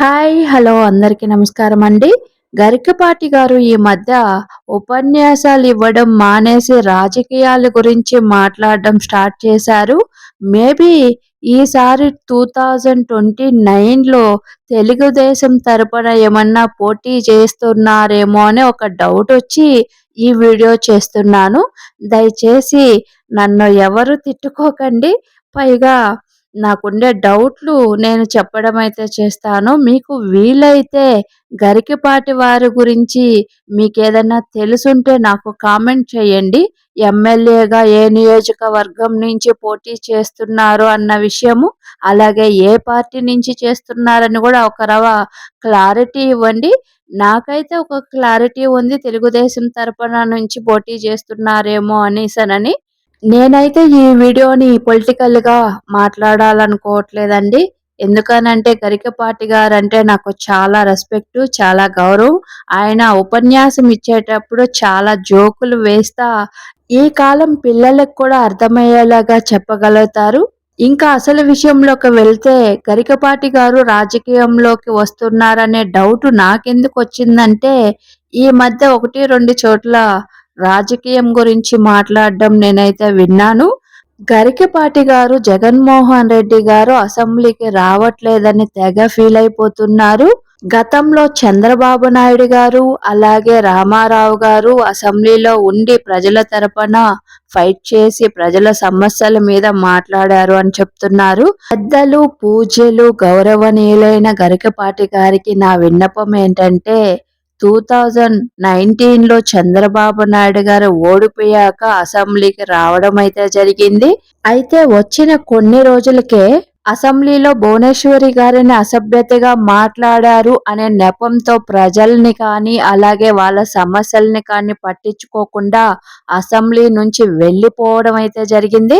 Hi hello అందరికీ నమస్కారం అండి. గరికపాటి గారు ఈ మధ్య ఉపన్యాసాలు ఇవ్వడం మానేసి రాజకీయాల గురించి మాట్లాడడం స్టార్ట్ చేశారు. మేబీ ఈసారి టూ థౌజండ్ ట్వంటీ నైన్లో తెలుగుదేశం తరపున ఏమన్నా పోటీ చేస్తున్నారేమో అని ఒక డౌట్ వచ్చి ఈ వీడియో చేస్తున్నాను. దయచేసి నన్ను ఎవరు తిట్టుకోకండి. పైగా నాకుండే డౌట్లు నేను చెప్పడం అయితే చేస్తాను. మీకు వీలైతే గరికపాటి వారి గురించి మీకు ఏదైనా తెలుసుంటే నాకు కామెంట్ చేయండి. ఎమ్మెల్యేగా ఏ నియోజకవర్గం నుంచి పోటీ చేస్తున్నారు అన్న విషయము అలాగే ఏ పార్టీ నుంచి చేస్తున్నారని కూడా ఒక రవ క్లారిటీ ఇవ్వండి. నాకైతే ఒక క్లారిటీ ఉంది తెలుగుదేశం తరపున నుంచి పోటీ చేస్తున్నారేమో అనేసనని నేనైతే ఈ వీడియోని పొలిటికల్గా మాట్లాడాలనుకోవట్లేదండి. ఎందుకనంటే గరికపాటి గారు అంటే నాకు చాలా రెస్పెక్ట్ చాలా గౌరవం. ఆయన ఉపన్యాసం ఇచ్చేటప్పుడు చాలా జోకులు వేస్తా ఈ కాలం పిల్లలకు కూడా అర్థమయ్యేలాగా చెప్పగలుగుతారు. ఇంకా అసలు విషయంలోకి వెళ్తే గరికపాటి గారు రాజకీయంలోకి వస్తున్నారనే డౌట్ నాకెందుకు వచ్చిందంటే ఈ మధ్య ఒకటి రెండు చోట్ల రాజకీయం గురించి మాట్లాడడం నేనైతే విన్నాను. గరికపాటి గారు జగన్మోహన్ రెడ్డి గారు అసెంబ్లీకి రావట్లేదని తెగ ఫీల్ అయిపోతున్నారు. గతంలో చంద్రబాబు నాయుడు గారు అలాగే రామారావు గారు అసెంబ్లీలో ఉండి ప్రజల తరపున ఫైట్ చేసి ప్రజల సమస్యల మీద మాట్లాడారు అని చెప్తున్నారు. పెద్దలు పూజలు గౌరవనీయులైన గరికపాటి గారికి నా విన్నపం ఏంటంటే టూ థౌజండ్ నైన్టీన్లో చంద్రబాబు నాయుడు గారు ఓడిపోయాక అసెంబ్లీకి రావడం అయితే జరిగింది. అయితే వచ్చిన కొన్ని రోజులకే అసెంబ్లీలో భువనేశ్వరి గారిని అసభ్యతగా మాట్లాడారు అనే నెపంతో ప్రజల్ని కానీ అలాగే వాళ్ళ సమస్యల్ని కానీ పట్టించుకోకుండా అసెంబ్లీ నుంచి వెళ్ళిపోవడం అయితే జరిగింది.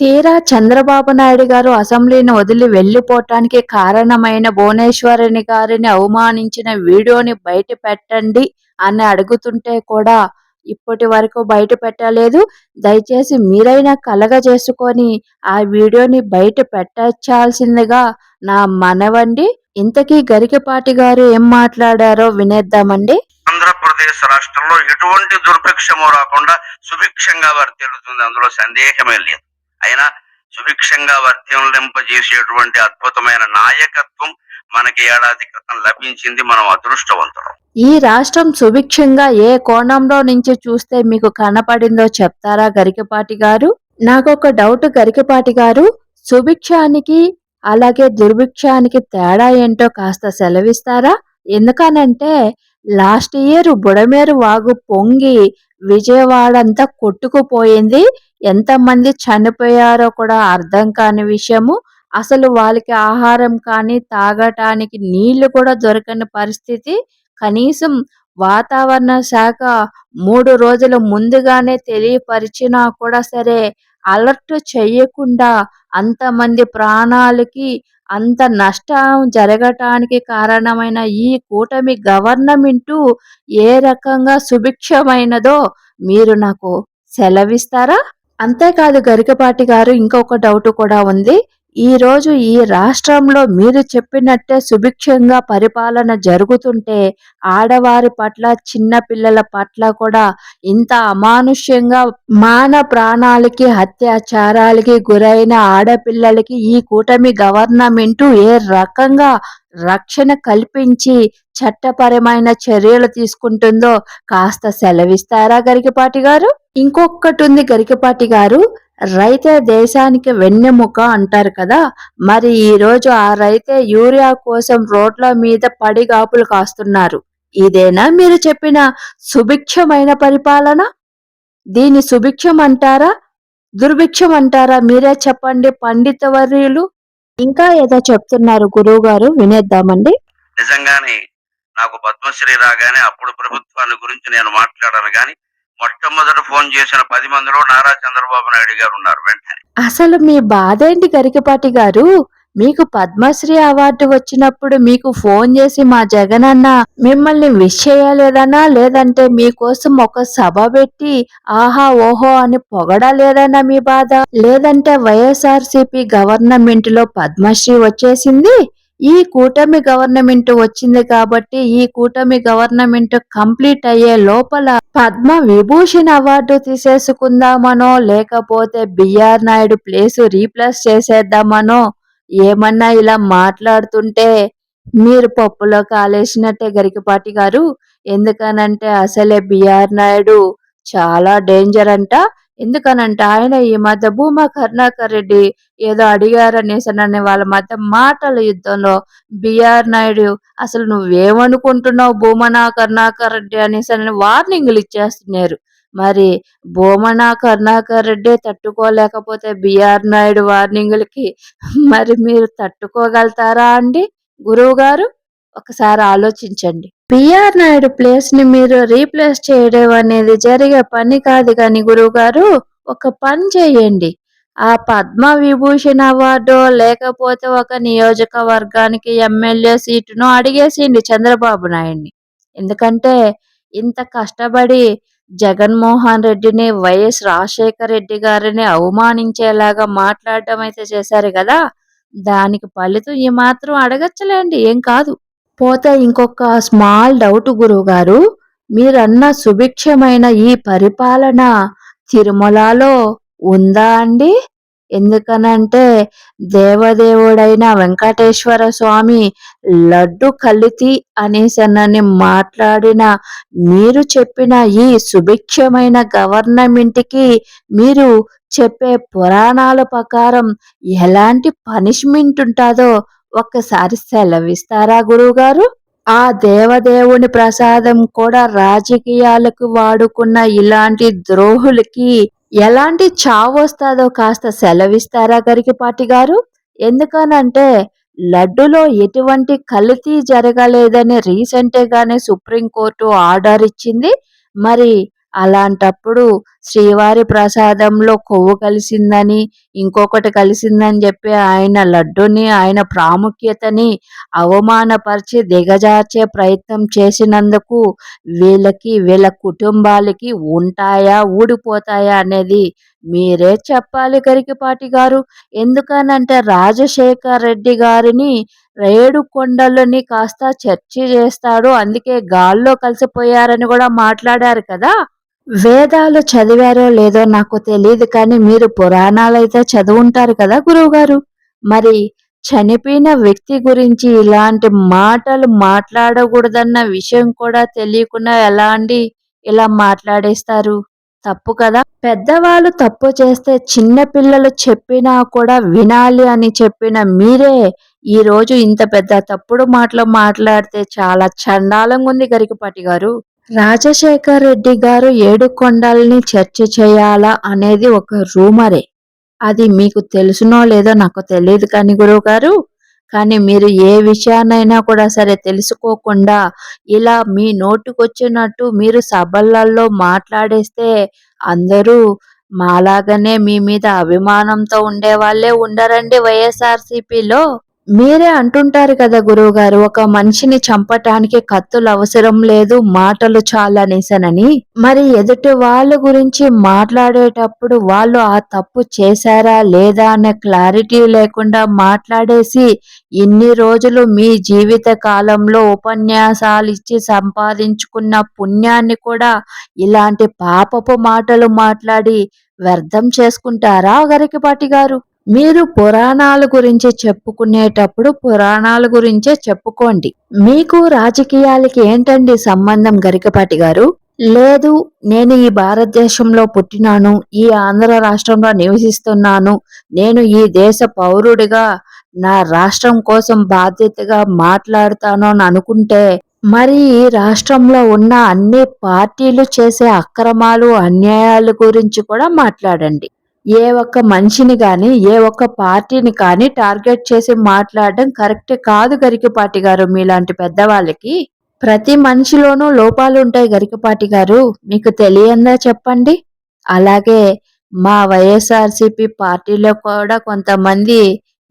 తీరా చంద్రబాబు నాయుడు గారు అసెంబ్లీని వదిలి వెళ్ళిపోవటానికి కారణమైన భువనేశ్వరిని గారిని అవమానించిన వీడియోని బయట పెట్టండి అని అడుగుతుంటే కూడా ఇప్పటి వరకు బయట పెట్టలేదు. దయచేసి మీరైనా కలగ చేసుకొని ఆ వీడియోని బయట పెట్టాల్సిందిగా నా మనవండి. ఇంతకీ గరికపాటి గారు ఏం మాట్లాడారో వినేద్దామండి. ఆంధ్రప్రదేశ్ రాష్ట్రంలో ఎటువంటి దుర్భిక్షము రాకుండా సుభిక్షంగా వర్తిల్లుతుంది అందులో సందేహమే లేదు. అయినా సుభిక్షంగా వర్తింపజేసేటువంటి అద్భుతమైన నాయకత్వం మనకి ఏడాది క్రితం లభించింది మనం అదృష్టవంతులం. ఈ రాష్ట్రం సుభిక్షంగా ఏ కోణంలో నుంచి చూస్తే మీకు కనపడిందో చెప్తారా గరికపాటి గారు? నాకు ఒక డౌట్ గరికపాటి గారు సుభిక్షానికి అలాగే దుర్భిక్షానికి తేడా ఏంటో కాస్త సెలవిస్తారా? ఎందుకనంటే లాస్ట్ ఇయర్ బుడమేరు వాగు పొంగి విజయవాడ అంతా కొట్టుకుపోయింది. ఎంతమంది చనిపోయారో కూడా అర్థం కాని విషయము. అసలు వాళ్ళకి ఆహారం కానీ తాగటానికి నీళ్ళు కూడా దొరకని పరిస్థితి. కనీసం వాతావరణ శాఖ మూడు రోజుల ముందుగానే తెలియపరిచినా కూడా సరే అలర్ట్ చేయకుండా అంతమంది ప్రాణాలకి అంత నష్టం జరగటానికి కారణమైన ఈ కూటమి గవర్నమెంటు ఏ రకంగా సుభిక్షమైనదో మీరు నాకు సెలవిస్తారా? అంతేకాదు గరికపాటి గారు ఇంకొక డౌట్ కూడా ఉంది. ఈరోజు ఈ రాష్ట్రంలో మీరు చెప్పినట్టే సుభిక్షంగా పరిపాలన జరుగుతుంటే ఆడవారి పట్ల చిన్న పిల్లల పట్ల కూడా ఇంత అమానుష్యంగా మాన ప్రాణాలకి అత్యాచారాలకి గురైన ఆడపిల్లలకి ఈ కూటమి గవర్నమెంట్ ఏ రకంగా రక్షణ కల్పించి చట్టపరమైన చర్యలు తీసుకుంటుందో కాస్త సెలవిస్తారా గరికపాటి గారు? ఇంకొకటి ఉంది గరికపాటి గారు రైతే దేశానికి వెన్నెముక అంటారు కదా మరి ఈరోజు ఆ రైతే యూరియా కోసం రోడ్ల మీద పడిగాపులు కాస్తున్నారు. ఇదేనా మీరు చెప్పిన సుభిక్షమైన పరిపాలన? దీని సుభిక్షం అంటారా? దుర్భిక్షం అంటారా? మీరే చెప్పండి పండిత వర్యులు. ఇంకా ఏదో చెప్తున్నారు గురువు గారు వినేద్దామండి. నిజంగానే నాకు పద్మశ్రీ రాగానే అప్పుడు ప్రభుత్వాన్ని గురించి నేను మాట్లాడాను కానీ మొట్టమొదట ఫోన్ చేసిన పది మందిలో నారా చంద్రబాబు నాయుడు గారు ఉన్నారు వెంటనే. అసలు మీ బాధ ఏంటి గరికపాటి గారు? మీకు పద్మశ్రీ అవార్డు వచ్చినప్పుడు మీకు ఫోన్ చేసి మా జగన్ అన్న మిమ్మల్ని విష్ చేయలేదనా లేదంటే మీకోసం ఒక సభ పెట్టి ఆహా ఓహో అని పొగడలేదనా మీ బాధ? లేదంటే వైఎస్ఆర్సీపీ గవర్నమెంట్లో పద్మశ్రీ వచ్చేసింది? ఈ కూటమి గవర్నమెంట్ వచ్చింది కాబట్టి ఈ కూటమి గవర్నమెంట్ కంప్లీట్ అయ్యే లోపల పద్మ విభూషణ్ అవార్డు తీసేసుకుందామనో లేకపోతే బిఆర్ నాయుడు ప్లేస్ రీప్లేస్ చేసేద్దామనో ఏమన్నా ఇలా మాట్లాడుతుంటే మీరు పప్పులో కాలేసినట్టే గరికపాటి గారు. ఎందుకనంటే అసలే బిఆర్ నాయుడు చాలా డేంజర్ అంట. ఎందుకనంటే ఆయన ఈ మధ్య భూమా కరుణాకర్ రెడ్డి ఏదో అడిగారనేసి అనే వాళ్ళ మధ్య మాటల యుద్ధంలో బిఆర్ నాయుడు అసలు నువ్వేమనుకుంటున్నావు భూమనా కరుణాకర్ రెడ్డి అనేసి వార్నింగ్లు ఇచ్చేస్తున్నారు. మరి భూమనా కరుణాకర్ రెడ్డి తట్టుకోలేకపోతే బిఆర్ నాయుడు వార్నింగులకి మరి మీరు తట్టుకోగలుగుతారా అండి? గురువు గారు ఒకసారి ఆలోచించండి. బిఆర్ నాయుడు ప్లేస్ని మీరు రీప్లేస్ చేయడం అనేది జరిగే పని కాదు కానీ గురువు గారు ఒక పని చేయండి. ఆ పద్మ విభూషణ్ అవార్డు లేకపోతే ఒక నియోజకవర్గానికి ఎమ్మెల్యే సీటును అడిగేసిండి చంద్రబాబు నాయుడిని. ఎందుకంటే ఇంత కష్టపడి జగన్మోహన్ రెడ్డిని వైఎస్ రాజశేఖర రెడ్డి గారిని అవమానించేలాగా మాట్లాడడం అయితే చేశారు కదా దానికి ఫలితం ఈ మాత్రం అడగచ్చలేండి ఏం కాదు. పోతే ఇంకొక స్మాల్ డౌట్ గురువు గారు మీరన్న సుభిక్షమైన ఈ పరిపాలన తిరుమలలో ఉందా అండి? ఎందుకనంటే దేవదేవుడైన వెంకటేశ్వర స్వామి లడ్డు కలితి అనేసనని మాట్లాడిన మీరు చెప్పిన ఈ సుభిక్షమైన గవర్నమెంట్కి మీరు చెప్పే పురాణాల ప్రకారం ఎలాంటి పనిష్మెంట్ ఉంటుందో ఒక్కసారి సెలవిస్తారా గురువుగారు? ఆ దేవదేవుని ప్రసాదం కూడా రాజకీయాలకు వాడుకున్న ఇలాంటి ద్రోహులకి ఎలాంటి చావు వస్తుందో కాస్త సెలవిస్తారా గరికిపాటి గారు? ఎందుకనంటే లడ్డులో ఎటువంటి కల్తీ జరగలేదని రీసెంట్గానే సుప్రీంకోర్టు ఆర్డర్ ఇచ్చింది. మరి అలాంటప్పుడు శ్రీవారి ప్రసాదంలో కొవ్వు కలిసిందని ఇంకొకటి కలిసిందని చెప్పి ఆయన లడ్డుని ఆయన ప్రాముఖ్యతని అవమానపరిచి దిగజార్చే ప్రయత్నం చేసినందుకు వీళ్ళకి వీళ్ళ కుటుంబాలకి ఉంటాయా ఊడిపోతాయా అనేది మీరే చెప్పాలి గరికపాటి గారు. ఎందుకనంటే రాజశేఖర్ రెడ్డి గారిని రేడు కొండలని కాస్త చర్చ చేస్తాడు అందుకే గాల్లో కలిసిపోయారని కూడా మాట్లాడారు కదా. వేదాలు చదివారో లేదో నాకు తెలియదు కానీ మీరు పురాణాలు అయితే చదువుంటారు కదా గురువుగారు? మరి చనిపోయిన వ్యక్తి గురించి ఇలాంటి మాటలు మాట్లాడకూడదన్న విషయం కూడా తెలియకుండా ఎలా అండి? ఇలా మాట్లాడేస్తారు. తప్పు కదా? పెద్దవాళ్ళు తప్పు చేస్తే చిన్న పిల్లలు చెప్పినా కూడా వినాలి అని చెప్పిన మీరే ఈరోజు ఇంత పెద్ద తప్పుడు మాటలు మాట్లాడితే చాలా చండాలంగా ఉంది గరికపాటి గారు. రాజశేఖర్ రెడ్డి గారు ఏడు కొండల్ని చర్చ చేయాలా అనేది ఒక రూమరే. అది మీకు తెలుసునో లేదో నాకు తెలియదు కానీ గురువు గారు. కానీ మీరు ఏ విషయాన్నైనా కూడా సరే తెలుసుకోకుండా ఇలా మీ నోటికొచ్చినట్టు మీరు సభలలో మాట్లాడేస్తే అందరూ మాలాగానే మీ మీద అభిమానంతో ఉండే వాళ్ళే ఉండరండి వైఎస్ఆర్సీపీలో. మీరే అంటుంటారు కదా గురువు గారు ఒక మనిషిని చంపటానికి కత్తులు అవసరం లేదు మాటలు చాలనేసనని మరి ఎదుటి వాళ్ళ గురించి మాట్లాడేటప్పుడు వాళ్ళు ఆ తప్పు చేశారా లేదా అనే క్లారిటీ లేకుండా మాట్లాడేసి ఇన్ని రోజులు మీ జీవిత కాలంలో ఉపన్యాసాలు ఇచ్చి సంపాదించుకున్న పుణ్యాన్ని కూడా ఇలాంటి పాపపు మాటలు మాట్లాడి వ్యర్థం చేసుకుంటారా గరికపాటి గారు? మీరు పురాణాల గురించి చెప్పుకునేటప్పుడు పురాణాల గురించే చెప్పుకోండి. మీకు రాజకీయాలకి ఏంటండి సంబంధం గరికపాటి గారు? లేదు నేను ఈ భారతదేశంలో పుట్టినాను ఈ ఆంధ్ర రాష్ట్రంలో నివసిస్తున్నాను నేను ఈ దేశ పౌరుడిగా నా రాష్ట్రం కోసం బాధ్యతగా మాట్లాడుతాను అని అనుకుంటే మరి ఈ రాష్ట్రంలో ఉన్న అన్ని పార్టీలు చేసే అక్రమాలు అన్యాయాల గురించి కూడా మాట్లాడండి. ఏ ఒక్క మనిషిని కానీ ఏ ఒక్క పార్టీని కానీ టార్గెట్ చేసి మాట్లాడడం కరెక్ట్ కాదు గరికపాటి గారు మీలాంటి పెద్దవాళ్ళకి. ప్రతి మనిషిలోనూ లోపాలు ఉంటాయి గరికపాటి గారు. మీకు తెలియందా చెప్పండి? అలాగే మా వైఎస్ఆర్సిపి పార్టీలో కూడా కొంతమంది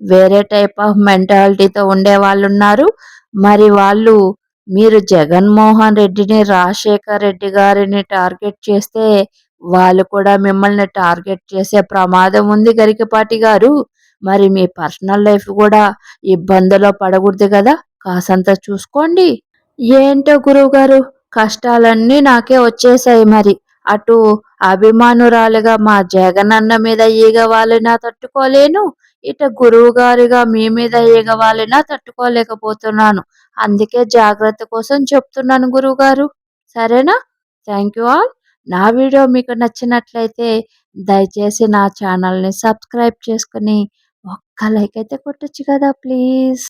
వేరే టైప్ ఆఫ్ మెంటాలిటీతో ఉండే వాళ్ళు ఉన్నారు మరి వాళ్ళు మీరు జగన్మోహన్ రెడ్డిని రాజశేఖర్ రెడ్డి గారిని టార్గెట్ చేస్తే వాళ్ళు కూడా మిమ్మల్ని టార్గెట్ చేసే ప్రమాదం ఉంది గరికపాటి గారు. మరి మీ పర్సనల్ లైఫ్ కూడా ఇబ్బందిలో పడకూడదు కదా కాసంత చూసుకోండి. ఏంటో గురువుగారు కష్టాలన్నీ నాకే వచ్చేసాయి మరి. అటు అభిమానురాలుగా మా జగనన్న మీద ఈగ వాలినా తట్టుకోలేను ఇట గురువుగారిగా మీ మీద ఈగ వాలినా తట్టుకోలేకపోతున్నాను. అందుకే జాగ్రత్త కోసం చెప్తున్నాను గురువుగారు సరేనా? Thank you all. నా వీడియో మీకు నచ్చినట్లయితే దయచేసి నా ఛానల్ని సబ్స్క్రైబ్ చేసుకుని ఒక్క లైక్ అయితే కొట్టచ్చు కదా ప్లీజ్.